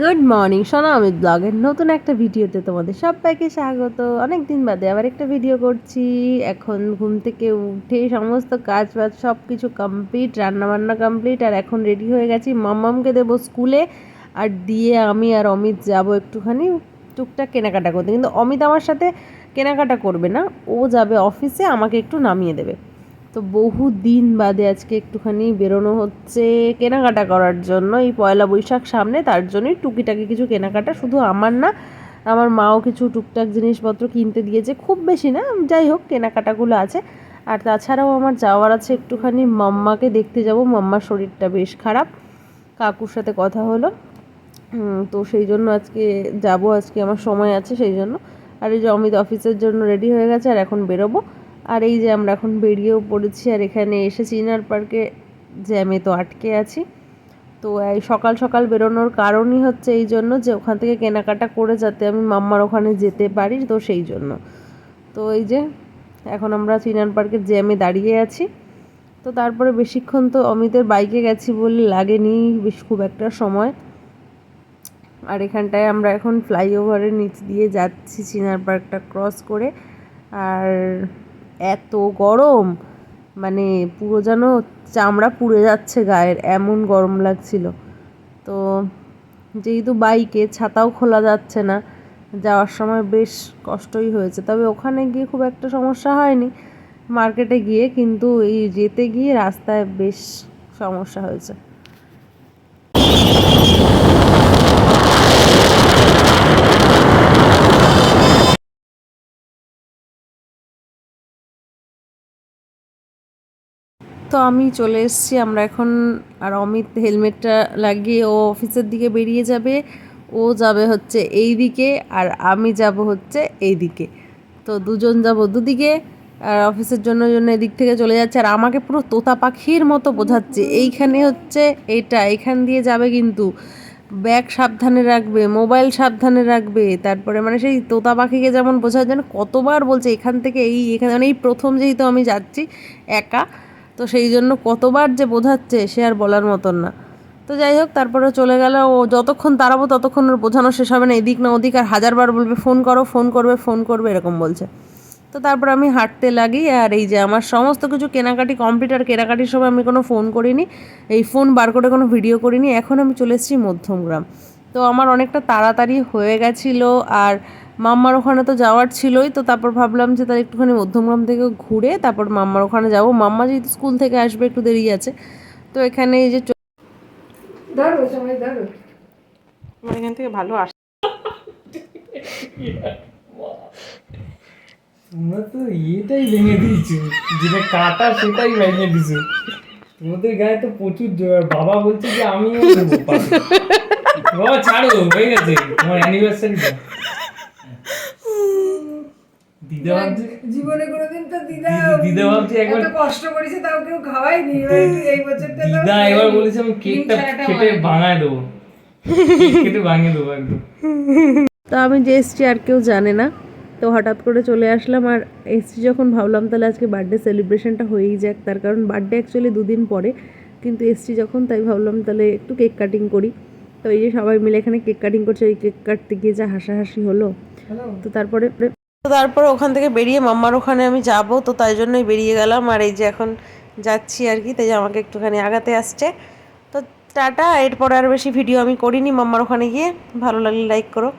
Good morning সোনা অমিত ব্লগের নতুন একটা ভিডিওতে তোমাদের সবাইকে স্বাগত। অনেক দিন বাদে আবার একটা ভিডিও করছি। এখন ঘুম থেকে উঠে সমস্ত কাজ বাজ সব কিছু কমপ্লিট রান্নাবান্না কমপ্লিট আর এখন রেডি হয়ে গেছি মাম্মামকে দেবো স্কুলে। আর দিয়ে আমি আর অমিত যাব একটুখানি টুকটাক কেনাকাটা করতে। কিন্তু অমিত আমার সাথে কেনাকাটা করবে না। ও যাবে অফিসে আমাকে একটু নামিয়ে দেবে। তো বহু দিন বাদে আজকে একটুখানি বেরোনো হচ্ছে কেনাকাটা করার জন্য। এই পয়লা বৈশাখ সামনে, তার জন্যই টুকিটাকি কিছু কেনাকাটা। শুধু আমার না, আমার মাও কিছু টুকটাক জিনিসপত্র কিনতে দিয়েছে। খুব বেশি না, যাই হোক, কেনাকাটাগুলো আছে। আর তাছাড়াও আমার যাওয়ার আছে একটুখানি মাম্মাকে দেখতে যাব। মাম্মার শরীরটা বেশ খারাপ, কাকুর সাথে কথা হলো। তো সেই জন্য আজকে যাব, আজকে আমার সময় আছে সেই জন্য। আর এই যে অমিত অফিসের জন্য রেডি হয়ে গেছে, আর এখন বেরোবো। আর এই যে আমরা এখন বেরিয়েও পড়েছি আর এখানে এসে চিনার পার্কে, জ্যামে তো আটকে আছি। তো এই সকাল সকাল বেরোনোর কারণই হচ্ছে এই জন্য যে ওখান থেকে কেনাকাটা করে যাতে আমি মাম্মার ওখানে যেতে পারি, তো সেই জন্য। তো এই যে এখন আমরা চিনার পার্কের জ্যামে দাঁড়িয়ে আছি। তো তারপরে বেশিক্ষণ তো অমিতের বাইকে গেছি বলে লাগেনি, বেশ খুব একটা সময়। আর এখানটায় আমরা এখন ফ্লাইওভারের নিচ দিয়ে যাচ্ছি চিনার পার্কটা ক্রস করে। আর এত গরম মানে পুরো যেন চামড়া পুড়ে যাচ্ছে গায়ের, এমন গরম লাগছিল। তো যেহেতু বাইকে, ছাতাও খোলা যাচ্ছে না, যাওয়ার সময় বেশ কষ্টই হয়েছে। তবে ওখানে গিয়ে খুব একটা সমস্যা হয়নি, মার্কেটে গিয়ে, কিন্তু এই যেতে গিয়ে রাস্তায় বেশ সমস্যা হয়েছে। তো আমি চলে এসেছি। আমরা এখন আর অমিত হেলমেটটা লাগিয়ে ও অফিসের দিকে বেরিয়ে যাবে। ও যাবে হচ্ছে এই দিকে আর আমি যাব হচ্ছে এই দিকে। তো দুজন যাব দুদিকে আর অফিসের জন্য জন্য এদিক থেকে চলে যাচ্ছে। আর আমাকে পুরো তোতা পাখির মতো বোঝাচ্ছে। এইখানে হচ্ছে এটা এখান দিয়ে যাবে কিন্তু ব্যাগ সাবধানে রাখবে, মোবাইল সাবধানে রাখবে। তারপরে মানে সেই তোতা পাখিকে যেমন বোঝায়, যেন কতবার বলছে এখান থেকে এই, এখানে মানে এই প্রথম যেহেতু আমি যাচ্ছি একা তো সেই জন্য কতবার যে বোঝাচ্ছে সে আর বলার মতন না। তো যাই হোক তারপরে চলে গেল। ও যতক্ষণ তাড়াবো ততক্ষণ ওর বোঝানো শেষ হবে না। এদিক না ওদিক, আর হাজারবার বলবে, ফোন করো, ফোন করবে ফোন করবে, এরকম বলছে। তো তারপর আমি হাঁটতে লাগি, আর এই যে আমার সমস্ত কিছু কেনাকাটি কম্পিউটার কেনাকাটির সময় আমি কোনো ফোন করিনি। এই ফোন বার করে কোনো ভিডিও করিনি। এখন আমি চলে এসেছি মধ্যমগ্রাম। তো আমার অনেকটা তাড়াতাড়ি হয়ে গেছিল, আর মাম্মার ওখানে তো যাওয়ার ছিলই তো তারপর ভাবলাম যে তার একটুখানি মধ্যমগ্রাম থেকে ঘুরে তারপর মাম্মার ওখানে যাব। মাম্মা যেহেতু স্কুল থেকে আসবে একটু দেরি আছে। তো এখানে এই যে এখান থেকে ভালো আস তোমরা তো ইয়েটাই ভেঙে দিয়েছ যেটা কাটা সেটাই ভেঙে দিছো তোমাদের গায়ে তো প্রচুর জোর বাবা বলছে যে আমিও বাবা। ছাড়ো হয়ে গেছে তোমার জীবনে কোনোদিন তো দিদা দিদা ভাবছে একবার কষ্ট করেছে তাও কেউ খাওয়াইনি এই বছরটা দিদা এবার বলেছে আমি কেকটা কেটে ভাঙায় দেবো। কেটে ভাঙিয়ে দেবো একদম। তো আমি যে এসছি আর কেউ জানে না। তো হঠাৎ করে চলে আসলাম আর এসছি যখন ভাবলাম তাহলে আজকে বার্থডে সেলিব্রেশনটা হয়েই যাক। তার কারণ বার্থডে অ্যাকচুয়ালি দুদিন পরে। কিন্তু এসছি যখন তাই ভাবলাম তাহলে একটু কেক কাটিং করি। তো এই যে সবাই মিলে এখানে কেক কাটিং করছে এই কেক কাটতে গিয়ে যা হাসাহাসি হলো। তো তারপরে তো তারপর ওখান থেকে বেরিয়ে মাম্মার ওখানে আমি যাব, তো তাই জন্যই বেরিয়ে গেলাম। আর এই যে এখন যাচ্ছি আর কি, তাই আমাকে একটুখানি আগাতে আসছে। তো টাটা, এরপরে আর বেশি ভিডিও আমি করিনি মাম্মার ওখানে গিয়ে। ভালো লাগলে লাইক করো।